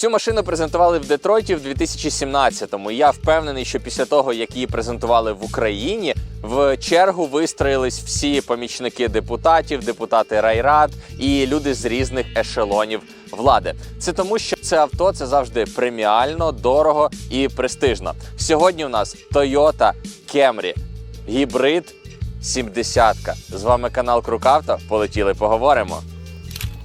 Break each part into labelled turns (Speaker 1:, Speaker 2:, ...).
Speaker 1: Цю машину презентували в Детройті в 2017-му. І Я впевнений, що після того, як її презентували в Україні, в чергу вистроїлись всі помічники депутатів, депутати райрад і люди з різних ешелонів влади. Це тому, що це авто це завжди преміально, дорого і престижно. Сьогодні у нас Toyota Camry, гібрид 70 З вами канал Крукавто. Полетіли, поговоримо.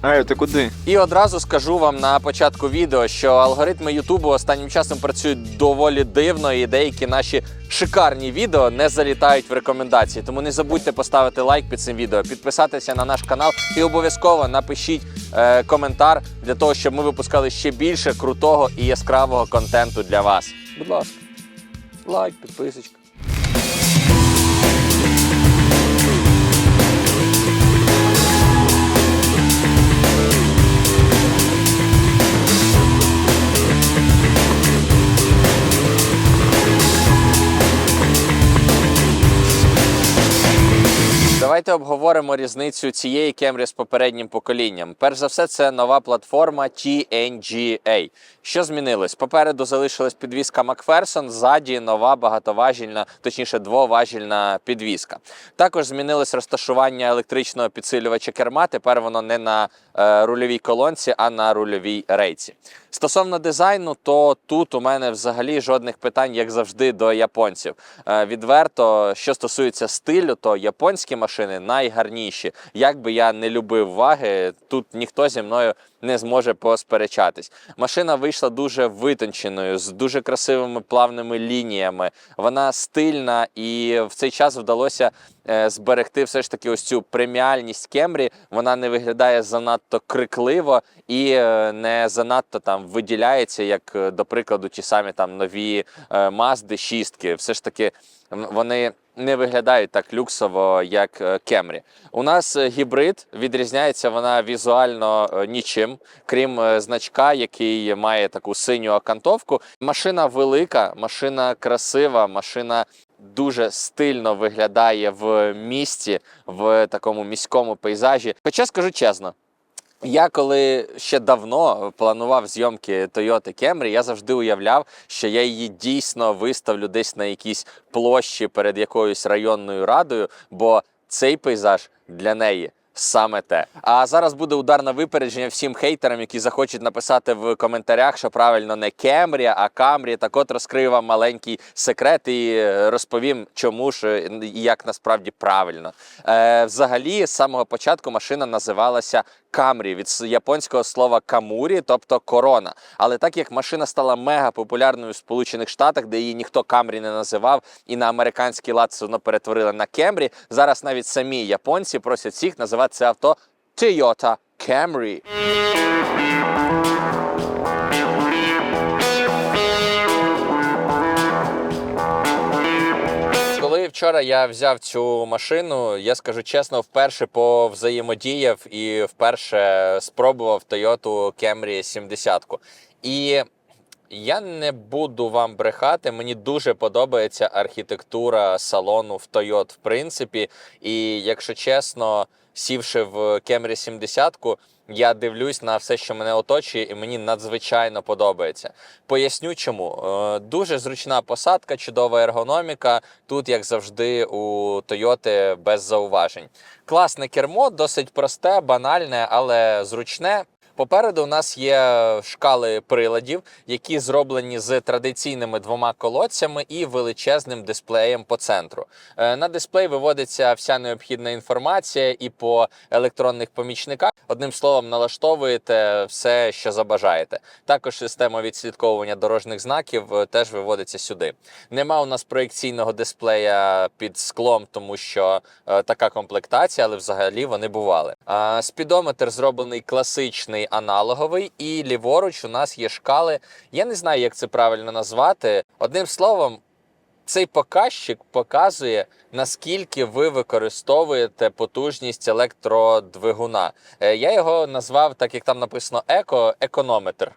Speaker 2: Ай, ти куди?
Speaker 1: І одразу скажу вам на початку відео, що алгоритми Ютубу останнім часом працюють доволі дивно, і деякі наші шикарні відео не залітають в рекомендації. Тому не забудьте поставити лайк під цим відео, підписатися на наш канал і обов'язково напишіть е, коментар для того, щоб ми випускали ще більше крутого і яскравого контенту для вас. Будь ласка, лайк, підписочка. Давайте обговоримо різницю цієї Camry з попереднім поколінням. Перш за все, це нова платформа TNGA. Що змінилось? Попереду залишилась підвізка Макферсон, ззаді нова багатоважільна, точніше, двоважільна підвізка. Також змінилось розташування електричного підсилювача керма. Тепер воно не на е, рульовій колонці, а на рульовій рейці. Стосовно дизайну, то тут у мене взагалі жодних питань, як завжди, до японців. Е, відверто, що стосується стилю, то японські машини найгарніші. Як би я не любив ваги, тут ніхто зі мною не зможе посперечатись. Машина вийшла дуже витонченою, з дуже красивими плавними лініями. Вона стильна, і в цей час вдалося е, зберегти все ж таки ось цю преміальність Кемрі. Вона не виглядає занадто крикливо і е, не занадто там виділяється, як, е, до прикладу, ті самі там нові Мазди шістки. Все ж таки вони не виглядають так люксово, як е, Кемрі. У нас е, гібрид відрізняється вона візуально е, нічим, крім значка, який має таку синю окантовку. Машина велика, машина красива, машина. Дуже стильно виглядає в місті, в такому міському пейзажі. Хоча скажу чесно, я коли ще давно планував зйомки Toyota Camry, я завжди уявляв, що я її дійсно виставлю десь на якійсь площі перед якоюсь районною радою, бо цей пейзаж для неї. Саме те. А зараз буде удар на випередження всім хейтерам, які захочуть написати в коментарях, що правильно не Кемрі, а Камрі. Так от розкрию вам маленький секрет і е, розповім, чому ж е, і як насправді правильно. Е, взагалі, з самого початку машина називалася Камрі від японського слова камурі, тобто корона. Але так як машина стала мега популярною в Сполучених Штатах, де її ніхто Камрі не називав, і на американський лад все одно перетворили на Кемрі, зараз навіть самі японці просять всіх називати це авто Toyota Camry. Вчора я взяв цю машину, я скажу чесно, вперше повзаємодіяв і вперше спробував Toyota Camry 70. І я не буду вам брехати. Мені дуже подобається архітектура салону в Toyota, в принципі. І якщо чесно, сівши в Кемрі 70, я дивлюсь на все, що мене оточує, і мені надзвичайно подобається. Поясню чому. Е, Дуже зручна посадка, чудова ергономіка. Тут, як завжди, у Toyota без зауважень. Класне кермо, досить просте, банальне, але зручне. Попереду у нас є шкали приладів, які зроблені з традиційними двома колодцями і величезним дисплеєм по центру. Е, На дисплей виводиться вся необхідна інформація і по електронних помічниках. Одним словом, налаштовуєте все, що забажаєте. Також система відслідковування дорожніх знаків е, теж виводиться сюди. Нема у нас проекційного дисплея під склом, тому що е, така комплектація, але взагалі вони бували. Спідометр зроблений класичний аналоговий, і ліворуч у нас є шкали. Я не знаю, як це правильно назвати. Одним словом. Цей показчик показує, наскільки ви використовуєте потужність електродвигуна. Е, Я його назвав, так як там написано еко, економетр.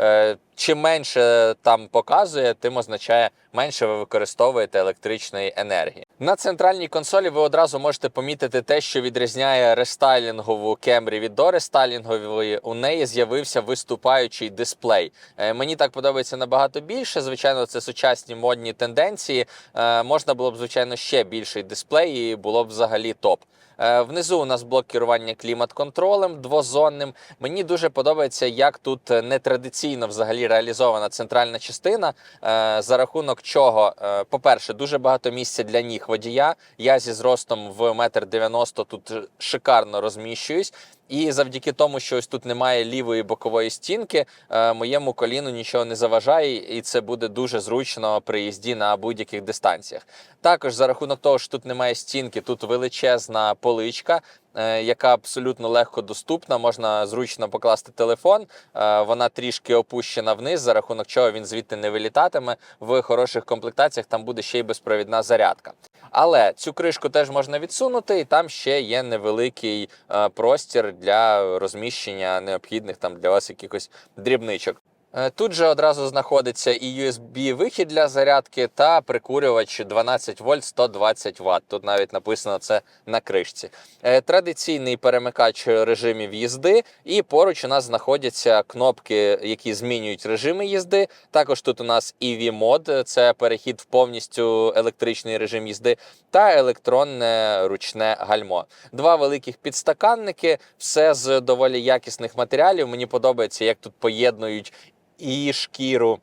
Speaker 1: Е, Чим менше там показує, тим означає менше ви використовуєте електричної енергії. На центральній консолі ви одразу можете помітити те, що відрізняє рестайлінгову Camry від дорестайлінгової. У неї з'явився виступаючий дисплей. Е, Мені так подобається набагато більше. Звичайно, це сучасні модні тенденції. Е, Можна було б, звичайно, ще більший дисплей, і було б взагалі топ. Е, Внизу у нас блок керування клімат-контролем двозонним. Мені дуже подобається, як тут е, нетрадиційно взагалі реалізована центральна частина, е, за рахунок чого, по-перше, дуже багато місця для ніг водія. Я зі зростом в метр дев'яносто тут шикарно розміщуюсь. І завдяки тому, що ось тут немає лівої бокової стінки, е, моєму коліну нічого не заважає, і це буде дуже зручно при їзді на будь-яких дистанціях. Також за рахунок того, що тут немає стінки, тут величезна поличка, яка абсолютно легко доступна. Можна зручно покласти телефон. Е, Вона трішки опущена вниз, за рахунок чого він звідти не вилітатиме. В хороших комплектаціях там буде ще й безпровідна зарядка. Але цю кришку теж можна відсунути, і там ще є невеликий е, простір для розміщення необхідних там для вас якихось дрібничок. Е, Тут же одразу знаходиться і USB-вихід для зарядки та прикурювач 12 вольт 120 Вт. Тут навіть написано це на кришці. Е, Традиційний перемикач режимів їзди, і поруч у нас знаходяться кнопки, які змінюють режими їзди. Також тут у нас EV мод це перехід в повністю електричний режим їзди, та електронне ручне гальмо. Два великих підстаканники, все з доволі якісних матеріалів. Мені подобається, як тут поєднують і шкіру,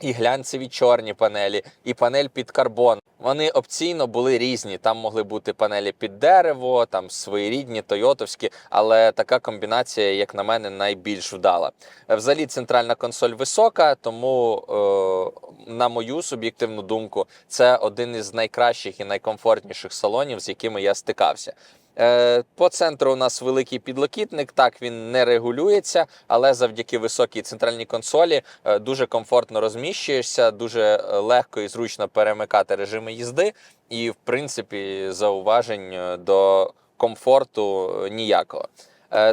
Speaker 1: і глянцеві чорні панелі, і панель під карбон. Вони опційно були різні. Там могли бути панелі під дерево, там своєрідні, тойотовські, але така комбінація, як на мене, найбільш вдала. Взагалі, центральна консоль висока, тому, е, на мою суб'єктивну думку, це один із найкращих і найкомфортніших салонів, з якими я стикався. Е, По центру у нас великий підлокітник. Так він не регулюється, але завдяки високій центральній консолі е, дуже комфортно розміщуєшся, дуже е, легко і зручно перемикати режими їзди. І, в принципі, зауважень до комфорту ніякого.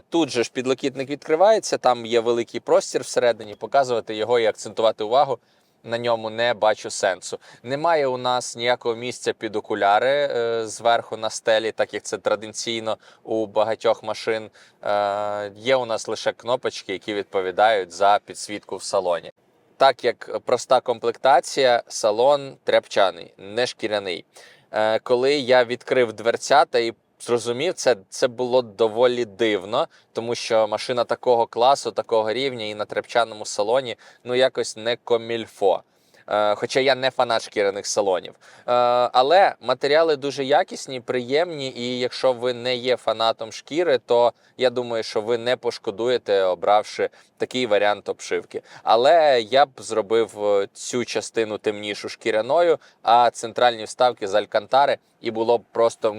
Speaker 1: Тут же ж підлокітник відкривається, там є великий простір всередині. Показувати його і акцентувати увагу на ньому не бачу сенсу. Немає у нас ніякого місця під окуляри е, зверху на стелі, так як це традиційно у багатьох машин. Е, є у нас лише кнопочки, які відповідають за підсвітку в салоні. Так як проста комплектація, салон тряпчаний, не шкіряний. Е, коли я відкрив дверцята і зрозумів, це, це було доволі дивно, тому що машина такого класу, такого рівня і на тряпчаному салоні ну якось не комільфо. Е, Хоча я не фанат шкіряних салонів. Е, Але матеріали дуже якісні, приємні, і якщо ви не є фанатом шкіри, то я думаю, що ви не пошкодуєте, обравши такий варіант обшивки. Але я б зробив е, цю частину темнішу шкіряною, а центральні вставки з алькантари, і було б просто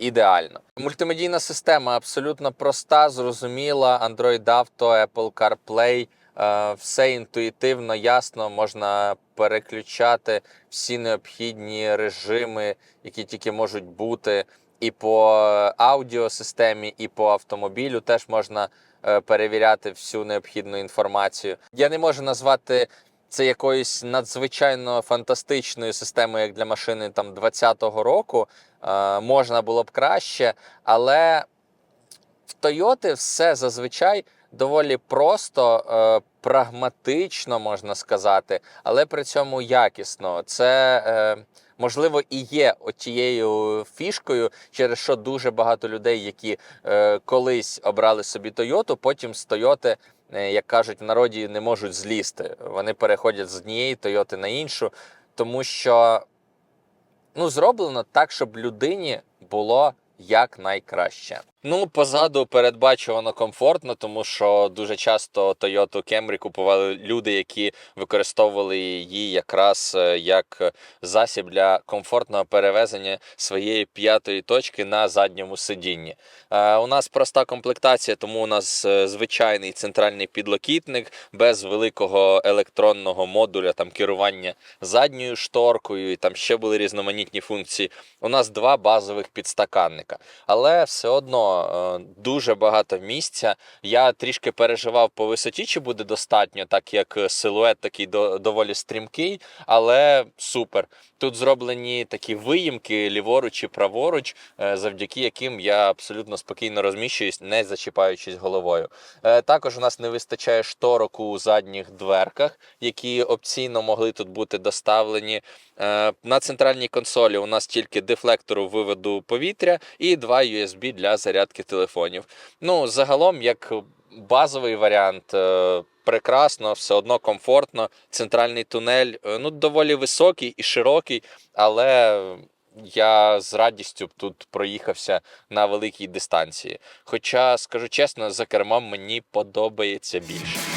Speaker 1: ідеально. Мультимедійна система абсолютно проста, зрозуміла. Android Auto, Apple CarPlay. Е, Все інтуїтивно, ясно, можна переключати всі необхідні режими, які тільки можуть бути, і по аудіосистемі, і по автомобілю теж можна е, перевіряти всю необхідну інформацію. Я не можу назвати це якоюсь надзвичайно фантастичною системою, як для машини там 20-го року. Е, Можна було б краще, але в Toyota все зазвичай доволі просто, е, прагматично можна сказати, але при цьому якісно. Це е, можливо і є тією фішкою, через що дуже багато людей, які колись обрали собі Тойоту, потім з Тойоти. Як кажуть в народі, не можуть злізти. Вони переходять з однієї Тойоти на іншу, тому що ну, зроблено так, щоб людині було якнайкраще. Ну, позаду передбачувано комфортно, тому що дуже часто Toyota Camry купували люди, які використовували її якраз е, як засіб для комфортного перевезення своєї п'ятої точки на задньому сидінні. Е, у нас проста комплектація, тому у нас е, звичайний центральний підлокітник без великого електронного модуля там керування задньою шторкою, і там ще були різноманітні функції. У нас два базових підстаканника, але все одно е, дуже багато місця. Я трішки переживав по висоті, чи буде достатньо, так як силует такий доволі стрімкий, але супер. Тут зроблені такі виїмки ліворуч і праворуч, е, завдяки яким я абсолютно спокійно розміщуюсь, не зачіпаючись головою. Е, Також у нас не вистачає шторок у задніх дверках, які опційно могли тут бути доставлені. Е, На центральній консолі у нас тільки дефлектору виводу повітря і два USB для зарядки телефонів. Ну, загалом, як базовий варіант, е, прекрасно, все одно комфортно. Центральний тунель е, ну, доволі високий і широкий, але я з радістю тут проїхався на великій дистанції. Хоча, скажу чесно, за кермом мені подобається більше.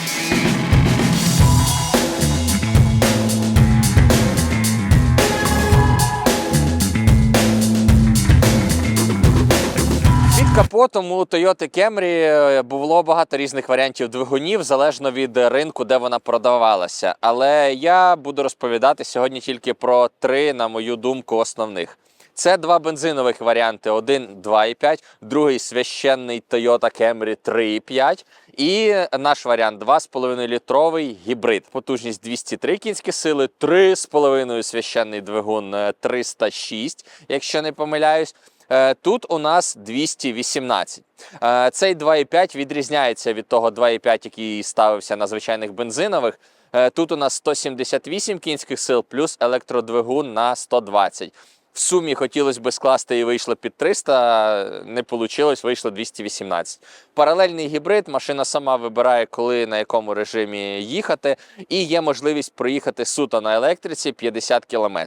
Speaker 1: Капотом у Toyota Camry е, було багато різних варіантів двигунів, залежно від ринку, де вона продавалася. Але я буду розповідати сьогодні тільки про три, на мою думку, основних. Це два бензинових варіанти: один 2,5, другий священний Toyota Camry 3,5. І наш варіант 2,5 літровий гібрид. Потужність 203 кінські сили, 3,5 священний двигун е, 306, якщо не помиляюсь. Е, Тут у нас 218. Е, Цей 2,5 відрізняється від того 2,5, який ставився на звичайних бензинових. Е, Тут у нас 178 кінських сил плюс електродвигун на 120. В сумі хотілося б скласти і вийшло під 300, не вийшло, вийшло 218. Паралельний гібрид, машина сама вибирає, коли на якому режимі їхати, і є можливість проїхати суто на електриці 50 км.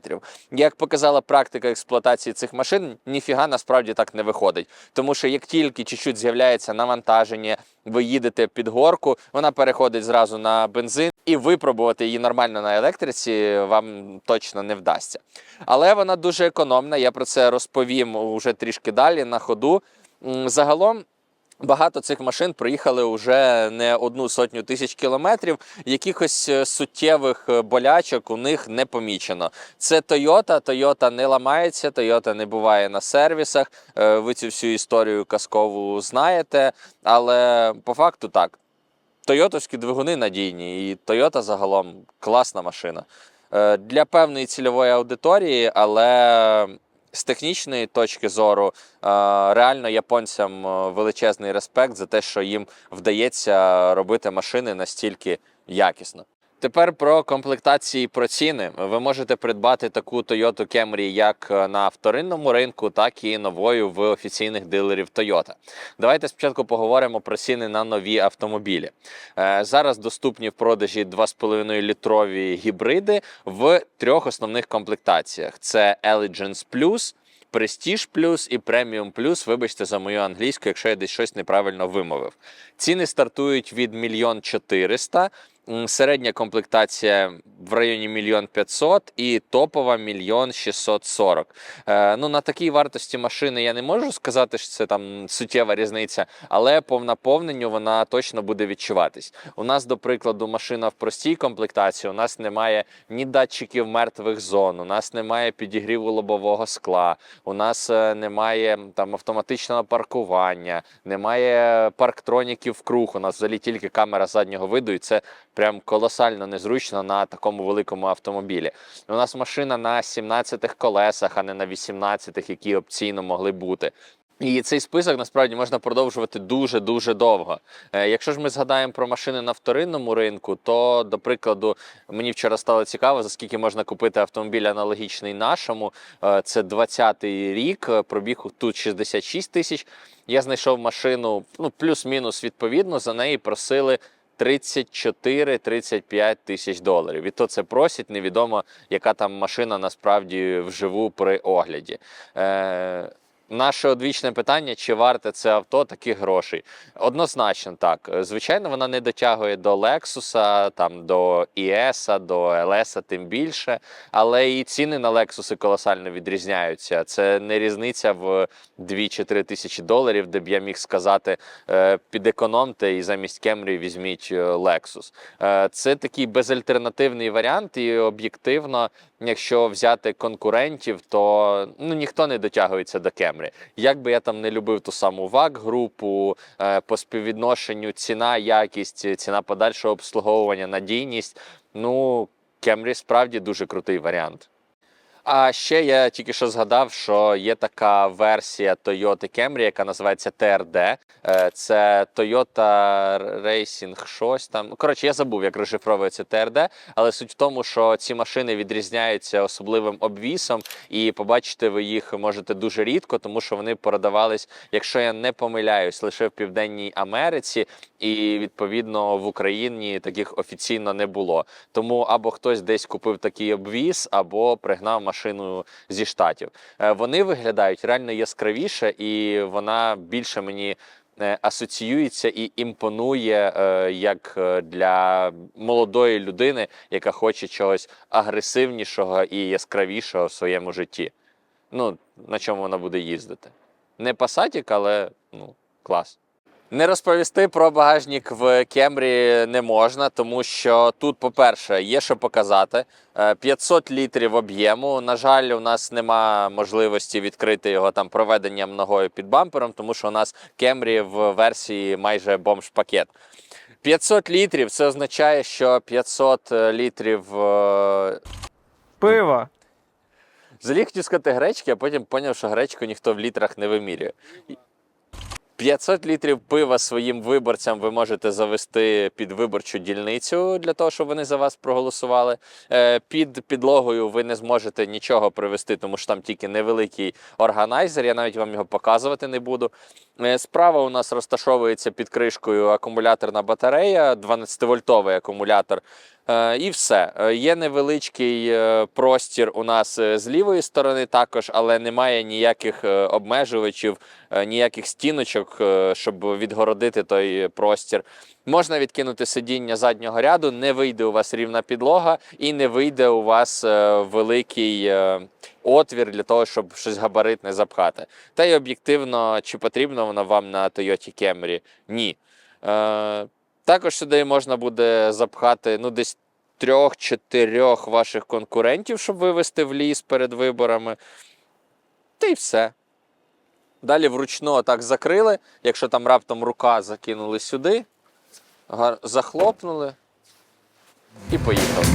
Speaker 1: Як показала практика експлуатації цих машин, ніфіга насправді так не виходить. Тому що як тільки чуть-чуть з'являється навантаження, ви їдете під горку, вона переходить зразу на бензин, і випробувати її нормально на електриці вам точно не вдасться. Але вона дуже економна. Я про це розповім уже трішки далі на ходу. Загалом. Багато цих машин проїхали вже не одну сотню тисяч кілометрів. Якихось е, суттєвих е, болячок у них не помічено. Це Toyota. Toyota не ламається, Toyota не буває на сервісах. Е, Ви цю всю історію казкову знаєте. Але по факту так. Тойотовські двигуни надійні, і Toyota загалом класна машина. Для певної цільової аудиторії, але з технічної точки зору, е, реально японцям е, величезний респект за те, що їм вдається робити машини настільки якісно. Тепер про комплектації про ціни. Ви можете придбати таку Toyota Camry як на вторинному ринку, так і новою в офіційних дилерів Toyota. Давайте спочатку поговоримо про ціни на нові автомобілі. Е, Зараз доступні в продажі 2,5 літрові гібриди в трьох основних комплектаціях: це Elegance Plus, Prestige Plus і Premium Plus. Вибачте за мою англійську, якщо я десь щось неправильно вимовив. Ціни стартують від 1 400 М, Середня комплектація в районі 1 500 і топова 1 640. Е, ну, на такій вартості машини я не можу сказати, що це там суттєва різниця, але по наповненню вона точно буде відчуватись. У нас, до прикладу, машина в простій комплектації. У нас немає ні датчиків мертвих зон, у нас немає підігріву лобового скла, у нас е, немає там автоматичного паркування, немає парктроніків в круг. У нас взагалі тільки камера заднього виду, і це прям колосально незручно на такому великому автомобілі. У нас машина на 17 колесах, а не на 18, які опційно могли бути. І цей список насправді можна продовжувати дуже дуже довго. Е, Якщо ж ми згадаємо про машини на вторинному ринку, то до прикладу мені вчора стало цікаво, за скільки можна купити автомобіль аналогічний нашому. Е, Це 20-й рік, е, пробіг тут 66 тисяч. Я знайшов машину, ну плюс-мінус відповідно. За неї просили 34-35 тисяч доларів. І то це просять, невідомо, яка там машина насправді вживу при огляді. Е, Наше одвічне питання: чи варте це авто таких грошей? Однозначно так. Звичайно, вона не дотягує до Lexus, там до ES, до LS, тим більше, але і ціни на Lexus колосально відрізняються. Це не різниця в 2 чи 3 тисячі доларів, де б я міг сказати, е, підекономте і замість Camry візьміть е, Lexus. Е, Це такий безальтернативний варіант, і об'єктивно якщо взяти конкурентів, то ну, ніхто не дотягується до Кемрі. Як би я там не любив ту саму ВАК групу е, по співвідношенню ціна, якість, ціна подальшого обслуговування, надійність. Ну, Кемрі справді дуже крутий варіант. А ще я тільки що згадав, що є така версія Toyota Camry, яка називається TRD. Е, Це Toyota Racing щось там. Коротше, я забув, як розшифровується TRD, але суть в тому, що ці машини відрізняються особливим обвісом, і побачити ви їх можете дуже рідко, тому що вони продавались, якщо я не помиляюсь, лише в Південній Америці, і відповідно в Україні таких офіційно не було. Тому або хтось десь купив такий обвіз, або пригнав машину зі штатів. Е, Вони виглядають реально яскравіше, і вона більше мені. е, Асоціюється і імпонує е, як для молодої людини, яка хоче чогось агресивнішого і яскравішого в своєму житті. Ну, на чому вона буде їздити. Не пасатік, але ну, клас. Не розповісти про багажник в Кемрі не можна, тому що тут, по-перше, є що показати. Е, 500 літрів об'єму. На жаль, у нас нема можливості відкрити його там проведенням ногою під бампером, тому що у нас Кемрі в версії майже бомж-пакет. 500 літрів це означає, що 500 літрів е,
Speaker 3: Пиво.
Speaker 1: Взагалі хотів сказати гречки, а потім зрозумів, що гречку ніхто в літрах не вимірює. 500 літрів пива своїм виборцям ви можете завести під виборчу дільницю для того, щоб вони за вас проголосували. Е, Під підлогою ви не зможете нічого привезти, тому що там тільки невеликий органайзер. Я навіть вам його показувати не буду. Е, Справа у нас розташовується під кришкою акумуляторна батарея, 12-вольтовий акумулятор. Е, І все. Е, Є невеличкий е, простір у нас з лівої сторони також, але немає ніяких обмежувачів, ніяких стіночок, щоб відгородити той простір. Можна відкинути сидіння заднього ряду, не вийде у вас рівна підлога і не вийде у вас великий отвір для того, щоб щось габаритне запхати. Та й об'єктивно, чи потрібно воно вам на Toyota Camry? Ні. Також сюди можна буде запхати ну, десь трьох-чотирьох ваших конкурентів, щоб вивести в ліс перед виборами. Та й все. Далі вручну так закрили. Якщо там раптом рука закинули сюди, захлопнули і поїхали.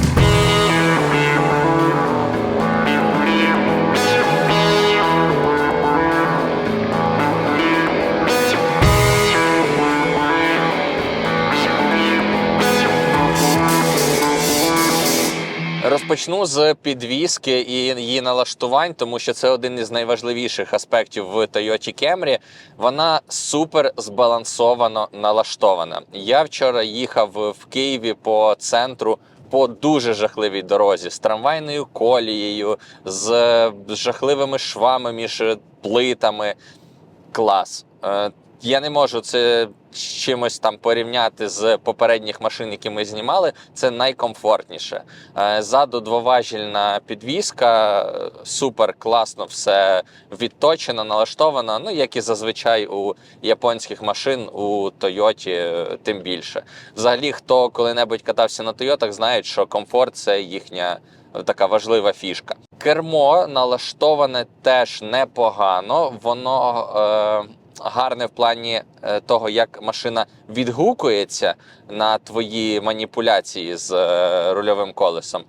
Speaker 1: Розпочну з підвіски і її налаштувань, тому що це один із найважливіших аспектів в Toyota Camry. Вона супер збалансовано налаштована. Я вчора їхав в Києві по центру. По дуже жахливій дорозі з трамвайною колією, з жахливими швами між плитами. Клас. Я не можу це чимось там порівняти з попередніх машин, які ми знімали. Це найкомфортніше. Е, Ззаду двоважільна підвіска, е, супер класно все відточено, налаштовано. Ну як і зазвичай у японських машин, у Тойоті е, тим більше. Взагалі, хто коли-небудь катався на Тойотах, знають, що комфорт це їхня така важлива фішка. Кермо налаштоване теж непогано. Воно. Е, Гарне в плані е, того, як машина відгукується на твої маніпуляції з е, рульовим колесом.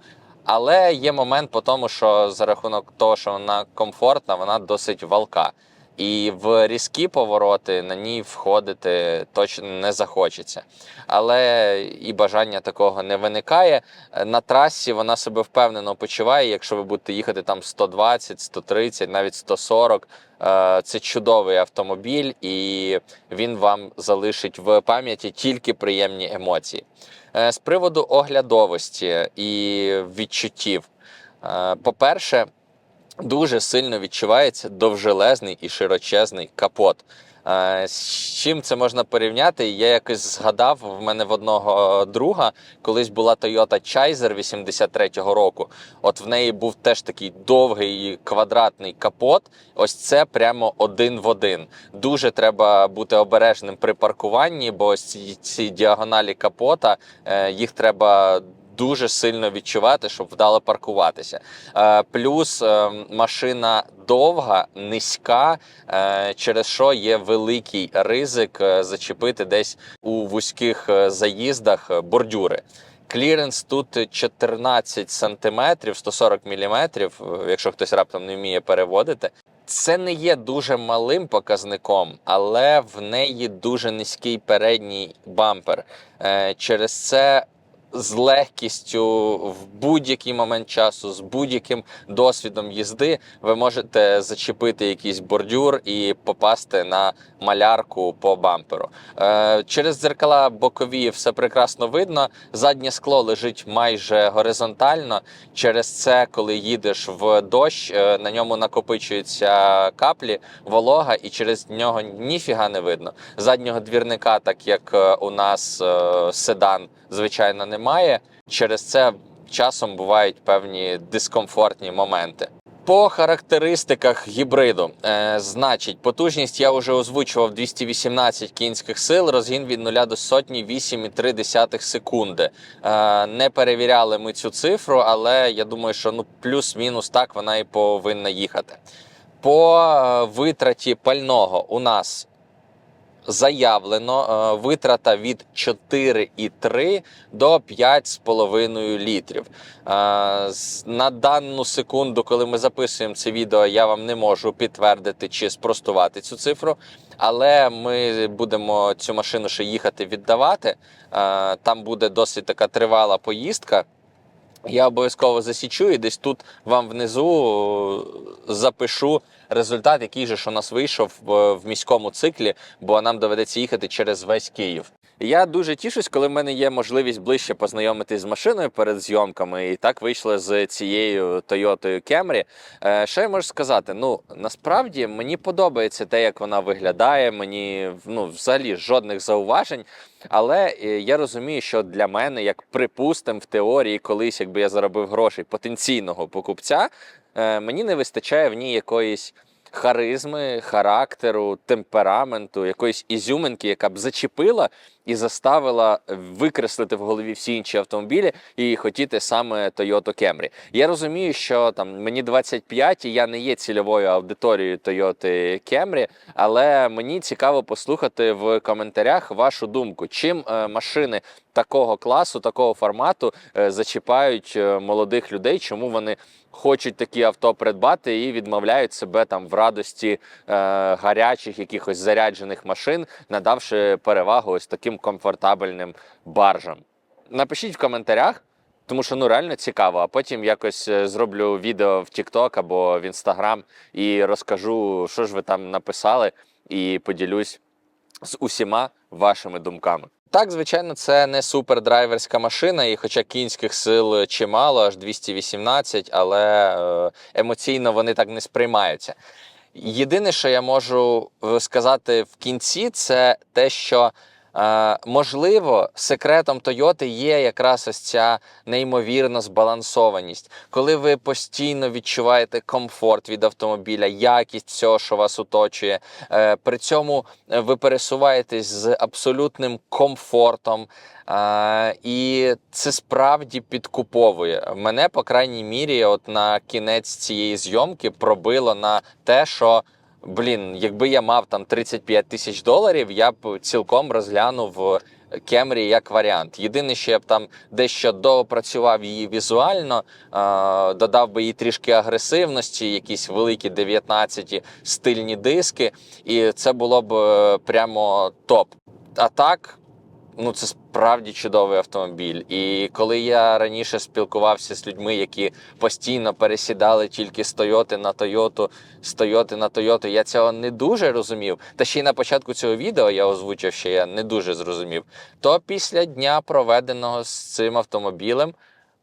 Speaker 1: Але є момент по тому, що за рахунок того, що вона комфортна, вона досить валка. І в різкі повороти на ній входити точно не захочеться. Але і бажання такого не виникає. На трасі вона себе впевнено почуває. Якщо ви будете їхати там 120, 130, навіть 140, е, це чудовий автомобіль, і він вам залишить в пам'яті тільки приємні емоції. Е, З приводу оглядовості і відчуттів. Е, По-перше, дуже сильно відчувається довжелезний і широчезний капот. Е, З чим це можна порівняти? Я якось згадав в мене в одного друга, колись була Toyota Chaser 83-го року. От в неї був теж такий довгий квадратний капот. Ось це прямо один в один. Дуже треба бути обережним при паркуванні, бо ось ці, діагоналі капота е, їх треба дуже сильно відчувати, щоб вдало паркуватися. Е, плюс е, машина довга, низька, е, через що є великий ризик зачепити десь у вузьких заїздах бордюри. Кліренс тут 14 сантиметрів, 140 міліметрів, якщо хтось раптом не вміє переводити. Це не є дуже малим показником, але в неї дуже низький передній бампер. Через це з легкістю в будь-який момент часу, з будь-яким досвідом їзди, ви можете зачепити якийсь бордюр і попасти на малярку по бамперу. Е, Через дзеркала бокові все прекрасно видно. Заднє скло лежить майже горизонтально. Через це, коли їдеш в дощ, е, на ньому накопичуються каплі, волога, і через нього ніфіга не видно. Заднього двірника, так як е, у нас седан, звичайно, немає. Через це часом бувають певні дискомфортні моменти. По характеристиках гібриду, е, значить, потужність я вже озвучував 218 кінських сил, розгін від 0 до сотні 8,3 секунди. Е, не перевіряли ми цю цифру, але я думаю, що ну плюс-мінус так вона і повинна їхати. По е, витраті пального у нас заявлено е, витрата від 4,3 до 5,5 літрів. Е, На дану секунду, коли ми записуємо це відео, я вам не можу підтвердити чи спростувати цю цифру, але ми будемо цю машину ще їхати віддавати. Е, Там буде досить така тривала поїздка. Я обов'язково засічу і десь тут вам внизу е, запишу результат, який же ж у нас вийшов в, в міському циклі, бо нам доведеться їхати через весь Київ. Я дуже тішусь, коли в мене є можливість ближче познайомитись з машиною перед зйомками, і так вийшло з цією Camry. Е, що я можу сказати? Ну насправді мені подобається те, як вона виглядає. Мені ну взагалі жодних зауважень. Але е, я розумію, що для мене, як припустим, в теорії, колись, якби я заробив грошей потенційного покупця, е, мені не вистачає в ній якоїсь харизми, характеру, темпераменту, якоїсь ізюминки, яка б зачепила і заставила викреслити в голові всі інші автомобілі і хотіти саме Toyota Camry. Я розумію, що там мені 25 і я не є цільовою аудиторією Toyota Camry, але мені цікаво послухати в коментарях вашу думку, чим е, машини такого класу, такого формату е, зачіпають е, молодих людей, чому вони хочуть такі авто придбати і відмовляють себе там в радості е, гарячих якихось заряджених машин, надавши перевагу ось таким комфортабельним баржам. Напишіть в коментарях. Тому що ну реально цікаво, а потім якось е, зроблю відео в TikTok або в Instagram і розкажу, що ж ви там написали, і поділюсь з усіма вашими думками. Так, звичайно, це не супердрайверська машина, і хоча кінських сил чимало, аж 218, але е, емоційно вони так не сприймаються. Єдине, що я можу е, сказати в кінці, це те, що можливо секретом Тойоти є якраз ось ця неймовірна збалансованість, коли ви постійно відчуваєте комфорт від автомобіля, якість всього, що вас оточує. Е, при цьому е, ви пересуваєтесь з абсолютним комфортом. І це справді підкуповує. Мене, по крайній мірі, от на кінець цієї зйомки пробило на те, що. Блін, якби я мав там 35 тисяч доларів, я б цілком розглянув Кемрі як варіант. Єдине, що я б там дещо доопрацював її візуально, е, додав би їй трішки агресивності, якісь великі 19 стильні диски, і це було б е, прямо топ. А так, ну це справді чудовий автомобіль. І коли я раніше спілкувався з людьми, які постійно пересідали тільки з Тойоти на Тойоту, з Тойоти на Тойоту, я цього не дуже розумів. Та ще й на початку цього відео я озвучив, що я не дуже зрозумів. То після дня проведеного з цим автомобілем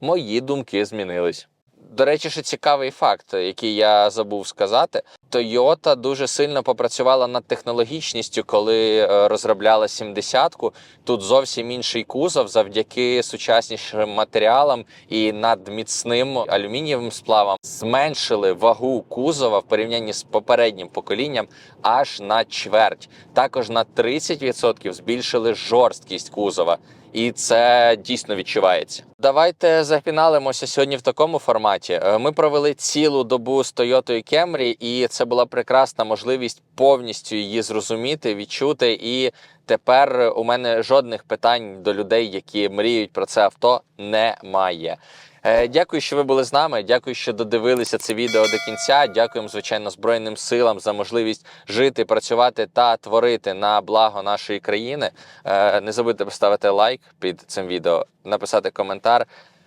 Speaker 1: мої думки змінились. До речі, ще цікавий факт, який я забув сказати. Toyota дуже сильно попрацювала над технологічністю, коли е, розробляла 70-ку. Тут зовсім інший кузов завдяки сучаснішим матеріалам і надміцним алюмінієвим сплавам зменшили вагу кузова в порівнянні з попереднім поколінням аж на чверть. Також на 30% збільшили жорсткість кузова, і це дійсно відчувається. Давайте зафіналимося сьогодні в такому форматі. Е, Ми провели цілу добу з Toyota Camry, і це була прекрасна можливість повністю її зрозуміти, відчути. І тепер у мене жодних питань до людей, які мріють про це авто, немає. Е, Дякую, що ви були з нами. Дякую, що додивилися це відео до кінця. Дякуємо, звичайно, Збройним силам за можливість жити, працювати та творити на благо нашої країни. Е, Не забудьте поставити лайк під цим відео, написати коментар.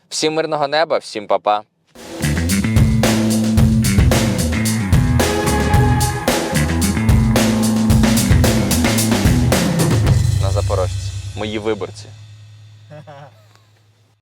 Speaker 1: Всім мирного неба, всім па-па. На запорожці. Мої виборці.